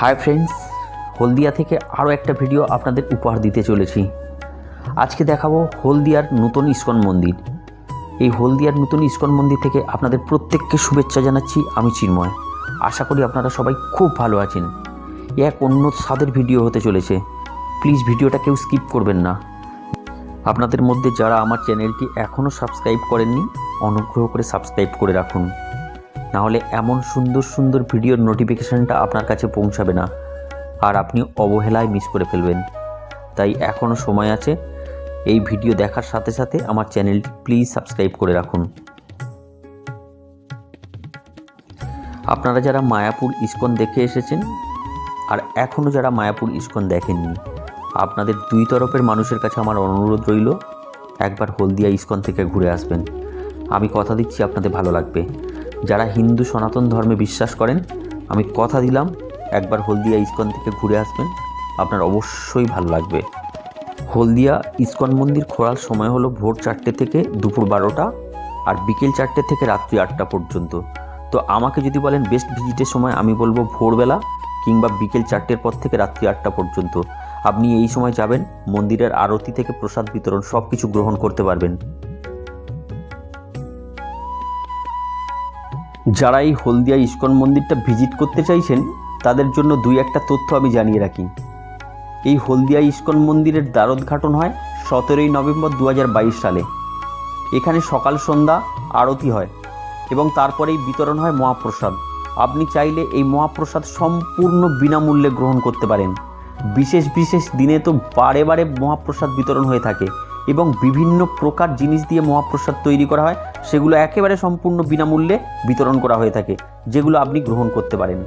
Hi friends হলদিয়া থেকে আরও একটা ভিডিও আপনাদের উপহার দিতে চলেছি। আজকে দেখাবো হলদিয়ার নতুন ইস্কন মন্দির। এই হলদিয়ার নতুন ইস্কন মন্দির থেকে আপনাদের প্রত্যেককে শুভেচ্ছা জানাচ্ছি, আমি চিন্ময়। আশা করি আপনারা সবাই খুব ভালো আছেন। এক অন্য স্বাদের ভিডিও হতে চলেছে। প্লিজ ভিডিওটা কেউ স্কিপ করবেন না। আপনাদের মধ্যে যারা আমার চ্যানেলটি এখনও সাবস্ক্রাইব করেননি, অনুগ্রহ করে সাবস্ক্রাইব করে রাখুন। নাহলে এমন সুন্দর সুন্দর ভিডিওর নোটিফিকেশানটা আপনার কাছে পৌঁছাবে না। আর আপনি অবহেলায় মিস করে ফেলবেন। তাই এখনও সময় আছে এই ভিডিও দেখার সাথে সাথে আমার চ্যানেলটি প্লিজ সাবস্ক্রাইব করে রাখুন। আপনারা যারা মায়াপুর ইস্কন দেখে এসেছেন, আর এখনও যারা মায়াপুর ইস্কন দেখেননি, আপনাদের দুই তরফের মানুষের কাছে আমার অনুরোধ রইল, একবার হলদিয়া ইস্কন থেকে ঘুরে আসবেন। আমি কথা দিচ্ছি আপনাদের ভালো লাগবে। যারা হিন্দু সনাতন ধর্মে বিশ্বাস করেন, আমি কথা দিলাম, একবার হলদিয়া ইস্কন থেকে ঘুরে আসবেন। আপনার অবশ্যই ভালো লাগবে। হলদিয়া ইস্কন মন্দির খোলার সময় হলো ভোর চারটে থেকে দুপুর বারোটা আর বিকেল চারটে থেকে রাত্রি আটটা পর্যন্ত। তো আমাকে যদি বলেন বেস্ট ভিজিটের সময় আমি বলব ভোরবেলা কিংবা বিকেল চারটের পর থেকে রাত্রি আটটা পর্যন্ত। আপনি এই সময় যাবেন, মন্দিরের আরতি থেকে প্রসাদ বিতরণ সব কিছু গ্রহণ করতে পারবেন। যারা এই হলদিয়া ইস্কন মন্দিরটা ভিজিট করতে চাইছেন, তাদের জন্য দুই একটা তথ্য আমি জানিয়ে রাখি। এই হলদিয়া ইস্কন মন্দিরের দ্বারোদ্ঘাটন হয় সতেরোই নভেম্বর দু হাজার বাইশ সালে। এখানে সকাল সন্ধ্যা আরতি হয় এবং তারপরেই বিতরণ হয় মহাপ্রসাদ। আপনি চাইলে এই মহাপ্রসাদ সম্পূর্ণ বিনামূল্যে গ্রহণ করতে পারেন। বিশেষ বিশেষ দিনে তো বারে বারে মহাপ্রসাদ বিতরণ হয়ে থাকে এবং বিভিন্ন প্রকার জিনিস দিয়ে মহাপ্রসাদ তৈরি করা হয়, সেগুলো একেবারে সম্পূর্ণ বিনামূল্যে বিতরণ করা হয়ে থাকে, যেগুলো আপনি গ্রহণ করতে পারেন।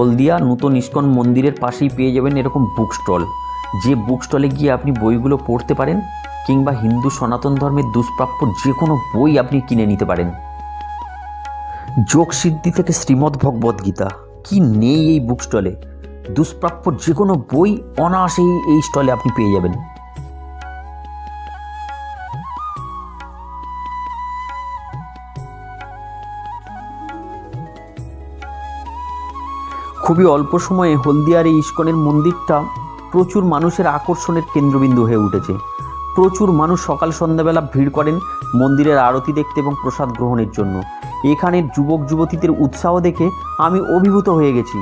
হলদিয়া নূতন ইস্কন মন্দিরের পাশেই পেয়ে যাবেন এরকম বুক স্টল যে বুক স্টলে গিয়ে আপনি বইগুলো পড়তে পারেন, কিংবা হিন্দু সনাতন ধর্মের দুষ্প্রাপ্য যে কোনো বই আপনি কিনে নিতে পারেন। যোগ সিদ্ধি থেকে শ্রীমদ্ ভগবদ গীতা। কি নেই এই বুক স্টলে দুষ্প্রাপ্য যে কোনো বই অনায়াসেই এই স্টলে আপনি পেয়ে যাবেন। খুবই অল্প সময়ে হলদিয়ার এই ইস্কনের মন্দিরটা প্রচুর মানুষের আকর্ষণের কেন্দ্রবিন্দু হয়ে উঠেছে। প্রচুর মানুষ সকাল সন্ধ্যাবেলা ভিড় করেন মন্দিরের আরতি দেখতে এবং প্রসাদ গ্রহণের জন্য। এখানের যুবক যুবতীদের উৎসাহ দেখে আমি অভিভূত হয়ে গেছি।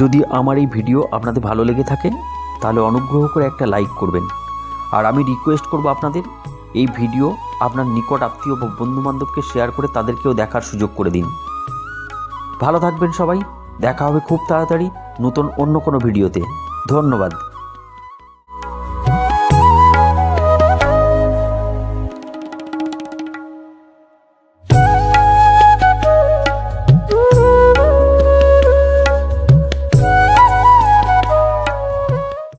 যদি আমার এই ভিডিও আপনাদের ভালো লেগে থাকে, তাহলে অনুগ্রহ করে একটা লাইক করবেন। আর আমি রিকোয়েস্ট করব আপনাদের, এই ভিডিও আপনার নিকট আত্মীয় বা বন্ধুবান্ধবকে শেয়ার করে তাদেরকেও দেখার সুযোগ করে দিন। ভালো থাকবেন সবাই, দেখা হবে খুব তাড়াতাড়ি নতুন অন্য কোনো ভিডিওতে। ধন্যবাদ।